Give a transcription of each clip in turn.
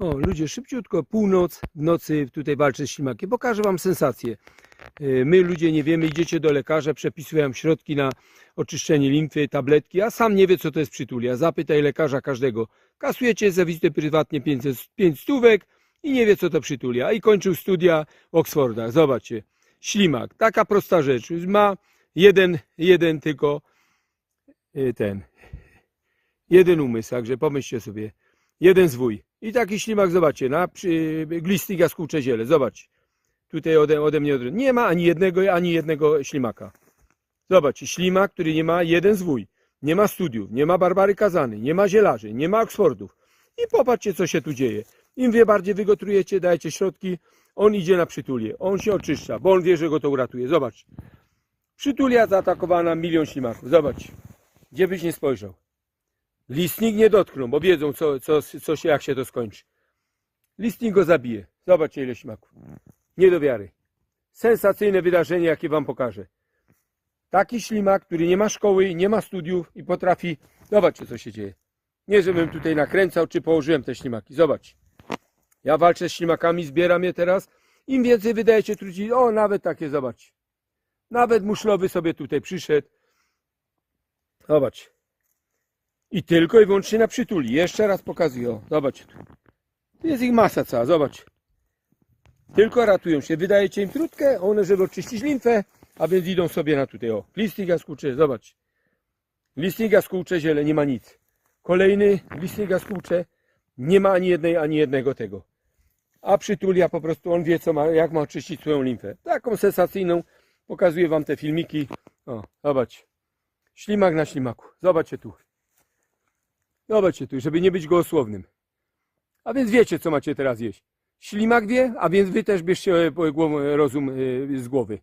O, ludzie, szybciutko, północ, w nocy tutaj walczę z ślimakiem. Pokażę Wam sensację. Yy, My ludzie nie wiemy, idziecie do lekarza, przepisują środki na oczyszczenie limfy, tabletki, a sam nie wie, co to jest przytulia. Zapytaj lekarza każdego. Kasujecie za wizytę prywatnie 500, 5 stówek i nie wie, co to przytulia. I kończył studia w Oksfordach. Zobaczcie. Ślimak. Taka prosta rzecz. Ma jeden, jeden tylko yy, ten, jeden umysł, także pomyślcie sobie. Jeden zwój. I taki ślimak, zobaczcie, na przy, glistych jaskółcze ziele. Zobacz. Tutaj ode, ode mnie od... Nie ma ani jednego, ani jednego ślimaka. Zobaczcie, ślimak, który nie ma jeden zwój. Nie ma studiów, nie ma Barbary Kazany, nie ma zielarzy, nie ma Oksfordów. I popatrzcie, co się tu dzieje. Im wie bardziej wy go trujecie, dajecie środki, on idzie na przytulię. On się oczyszcza, bo on wie, że go to uratuje. Zobacz. Przytulia zaatakowana, milion ślimaków. Zobacz. Gdzie byś nie spojrzał. Listnik nie dotkną, bo wiedzą, co, co, co się, jak się to skończy. Listnik go zabije. Zobaczcie, ile śmaków. Nie do wiary. Sensacyjne wydarzenie, jakie wam pokażę. Taki ślimak, który nie ma szkoły, nie ma studiów i potrafi... Zobaczcie, co się dzieje. Nie, żebym tutaj nakręcał, czy położyłem te ślimaki. Zobacz. Ja walczę z ślimakami, zbieram je teraz. Im więcej wydajecie truci, o, nawet takie, zobacz. Nawet muszlowy sobie tutaj przyszedł. Zobacz. I tylko i wyłącznie na przytuli. Jeszcze raz pokazuję. O, zobaczcie tu. Jest ich masa cała, zobacz. Tylko ratują się. Wydajecie im trutkę, one żeby oczyścić limfę, a więc idą sobie na tutaj. O, listnik jaskółcze, zobacz. Listnik jaskółcze, ziele, nie ma nic. Kolejny listnik jaskółcze, nie ma ani jednej, ani jednego tego. A przytulia po prostu, on wie co ma, jak ma oczyścić swoją limfę. Taką sensacyjną, pokazuję wam te filmiki. O, zobacz. Ślimak na ślimaku. Zobaczcie tu. Zobaczcie tu, żeby nie być gołosłownym. A więc wiecie, co macie teraz jeść. Ślimak wie, a więc wy też bierzcie e, głowę- rozum e, z głowy.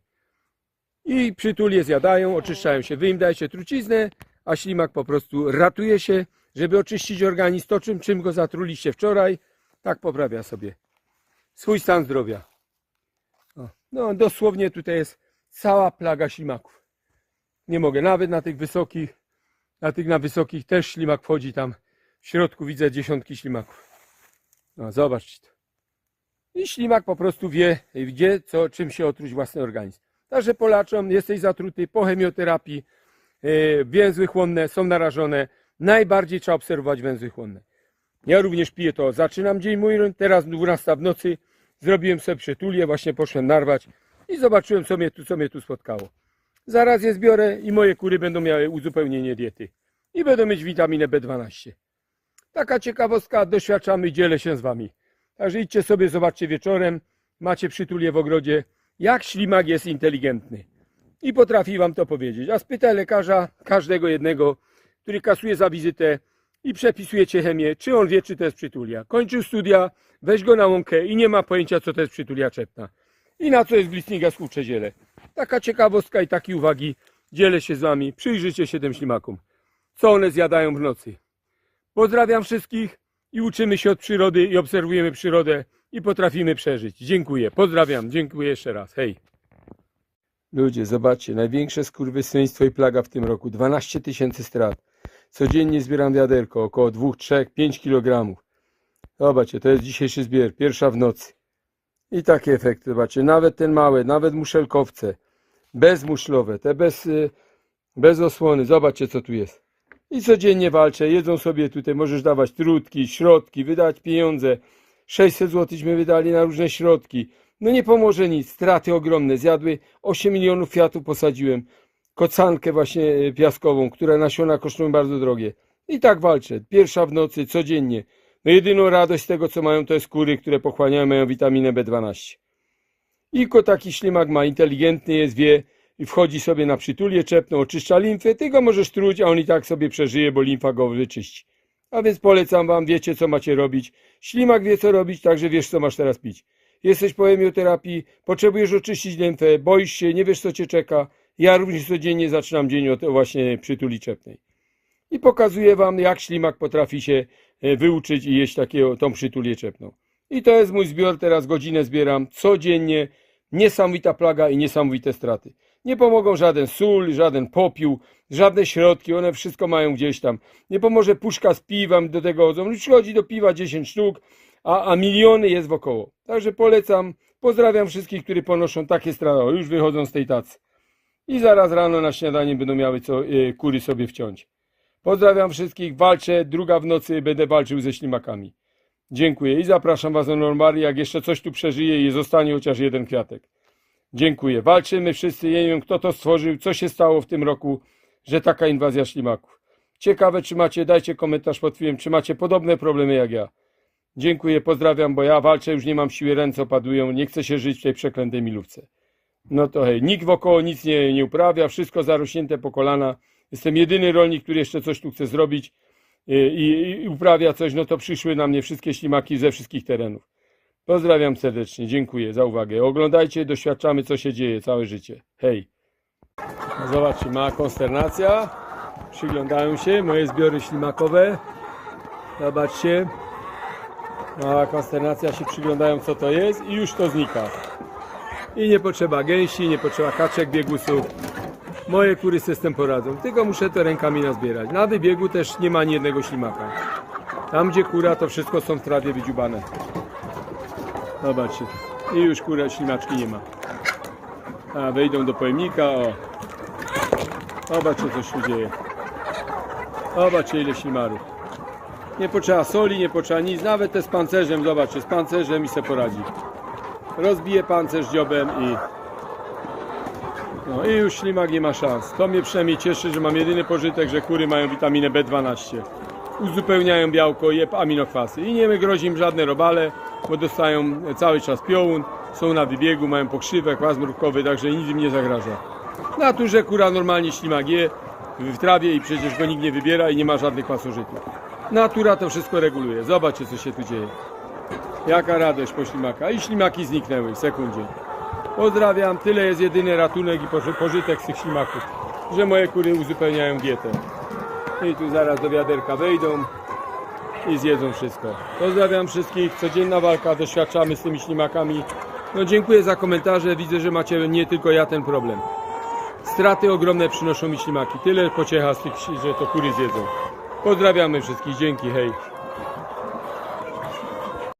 I przytulie zjadają, oczyszczają się. Wy im dajecie truciznę, a ślimak po prostu ratuje się, żeby oczyścić organizm. To, czym, czym go zatruliście wczoraj, tak poprawia sobie swój stan zdrowia. O, no dosłownie tutaj jest cała plaga ślimaków. Nie mogę, nawet na tych wysokich, na tych na wysokich też ślimak wchodzi tam. W środku widzę dziesiątki ślimaków. No zobaczcie to. I ślimak po prostu wie, gdzie, co, czym się otruć własny organizm. Także Polaczom jesteś zatruty po chemioterapii. Yy, węzły chłonne są narażone. Najbardziej trzeba obserwować węzły chłonne. Ja również piję to. Zaczynam dzień mój, teraz 12 w nocy. Zrobiłem sobie przytulię, właśnie poszłem narwać i zobaczyłem, co mnie tu, co mnie tu spotkało. Zaraz je zbiorę i moje kury będą miały uzupełnienie diety. I będą mieć witaminę B12. Taka ciekawostka, doświadczamy, dzielę się z wami. Także idźcie sobie, zobaczcie wieczorem, macie przytulię w ogrodzie, jak ślimak jest inteligentny. I potrafi wam to powiedzieć. A spytaj lekarza, każdego jednego, który kasuje za wizytę i przepisujecie chemię, czy on wie, czy to jest przytulia. Kończył studia, weź go na łąkę i nie ma pojęcia, co to jest przytulia czepna. I na co jest glistniga skórcze ziele. Taka ciekawostka i takie uwagi dzielę się z wami. Przyjrzyjcie się tym ślimakom. Co one zjadają w nocy. Pozdrawiam wszystkich i uczymy się od przyrody i obserwujemy przyrodę i potrafimy przeżyć. Dziękuję. Pozdrawiam. Dziękuję jeszcze raz. Hej. Ludzie, zobaczcie, największe skurwysyństwo i plaga w tym roku. 12 tysięcy strat. Codziennie zbieram wiaderko, około 2, 3, 5 kg. Zobaczcie, to jest dzisiejszy zbiór, pierwsza w nocy. I takie efekty, zobaczcie, nawet ten małe, nawet muszelkowce, bezmuszlowe, te bez, y, bez osłony, zobaczcie co tu jest. I codziennie walczę, jedzą sobie tutaj, możesz dawać trutki, środki, wydać pieniądze. 600 złotych wydali na różne środki. No nie pomoże nic, straty ogromne. Zjadły 8 milionów kwiatów posadziłem. Kocankę właśnie y, piaskową, które nasiona kosztują bardzo drogie. I tak walczę. Pierwsza w nocy, codziennie. No jedyną radość z tego, co mają, to jest kury, które pochłaniają moją witaminę B12. Iko taki ślimak ma, inteligentny jest, wie i wchodzi sobie na przytulię czepną, oczyszcza limfę. Ty go możesz truć, a on i tak sobie przeżyje, bo limfa go wyczyści. A więc polecam wam, wiecie co macie robić. Ślimak wie co robić, także wiesz co masz teraz pić. Jesteś po chemioterapii, potrzebujesz oczyścić limfę, boisz się, nie wiesz co cię czeka. Ja również codziennie zaczynam dzień od właśnie przytuli czepnej. I pokazuję wam, jak ślimak potrafi się e, wyuczyć i jeść takiego, tą przytulię czepną. I to jest mój zbiór, teraz godzinę zbieram codziennie. Niesamowita plaga i niesamowite straty. Nie pomogą żaden sól, żaden popiół, żadne środki, one wszystko mają gdzieś tam. Nie pomoże puszka z piwem do tego. Przychodzi do piwa 10 sztuk, a, a miliony jest wokoło. Także polecam, pozdrawiam wszystkich, którzy ponoszą takie straty, O, już wychodzą z tej tacy. I zaraz rano na śniadanie będą miały co e, kury sobie wciąć. Pozdrawiam wszystkich, walczę, druga w nocy będę walczył ze ślimakami. Dziękuję i zapraszam Was do Normari, jak jeszcze coś tu przeżyje i zostanie chociaż jeden kwiatek. Dziękuję. Walczymy wszyscy, nie wiem kto to stworzył, co się stało w tym roku, że taka inwazja ślimaków. Ciekawe czy macie, dajcie komentarz pod filmem, czy macie podobne problemy jak ja. Dziękuję, pozdrawiam, bo ja walczę, już nie mam siły, ręce opadują, nie chcę się żyć w tej przeklętej milówce. No to hej, nikt wokoło nic nie, nie uprawia, wszystko zarośnięte po kolana. Jestem jedyny rolnik, który jeszcze coś tu chce zrobić i, i, uprawia coś, no to przyszły na mnie wszystkie ślimaki ze wszystkich terenów. Pozdrawiam serdecznie, dziękuję za uwagę. Oglądajcie, doświadczamy co się dzieje całe życie. Hej. No zobaczcie, mała konsternacja. Przyglądają się moje zbiory ślimakowe. Zobaczcie. Mała konsternacja się przyglądają co to jest i już to znika. I nie potrzeba gęsi, nie potrzeba kaczek, biegusów. Moje kury sobie z tym poradzą. Tylko muszę to rękami nazbierać. Na wybiegu też nie ma ani jednego ślimaka. Tam gdzie kura to wszystko są w trawie wydziubane. Zobaczcie. I już kura ślimaczki nie ma. A wejdą do pojemnika. O. Zobaczcie co się dzieje. Zobaczcie ile ślimarów. Nie potrzeba soli, nie potrzeba nic. Nawet te z pancerzem, zobaczcie, z pancerzem i se poradzi. Rozbije pancerz dziobem i... No i już ślimak nie ma szans. To mnie przynajmniej cieszy, że mam jedyny pożytek, że kury mają witaminę B12. Uzupełniają białko i aminokwasy. I nie grozi im żadne robale, bo dostają cały czas piołun, są na wybiegu, mają pokrzywę, kwas mrówkowy, także nic im nie zagraża. W naturze kura normalnie ślimak je w trawie i przecież go nikt nie wybiera i nie ma żadnych pasożytów. Natura to wszystko reguluje. Zobaczcie co się tu dzieje. Jaka radość po ślimaka. I ślimaki zniknęły w sekundzie. Pozdrawiam. Tyle jest jedyny ratunek i poży- pożytek z tych ślimaków, że moje kury uzupełniają dietę. I tu zaraz do wiaderka wejdą i zjedzą wszystko. Pozdrawiam wszystkich. Codzienna walka. Doświadczamy z tymi ślimakami. No dziękuję za komentarze. Widzę, że macie nie tylko ja ten problem. Straty ogromne przynoszą mi ślimaki. Tyle pociecha z tych, że to kury zjedzą. Pozdrawiamy wszystkich. Dzięki. Hej.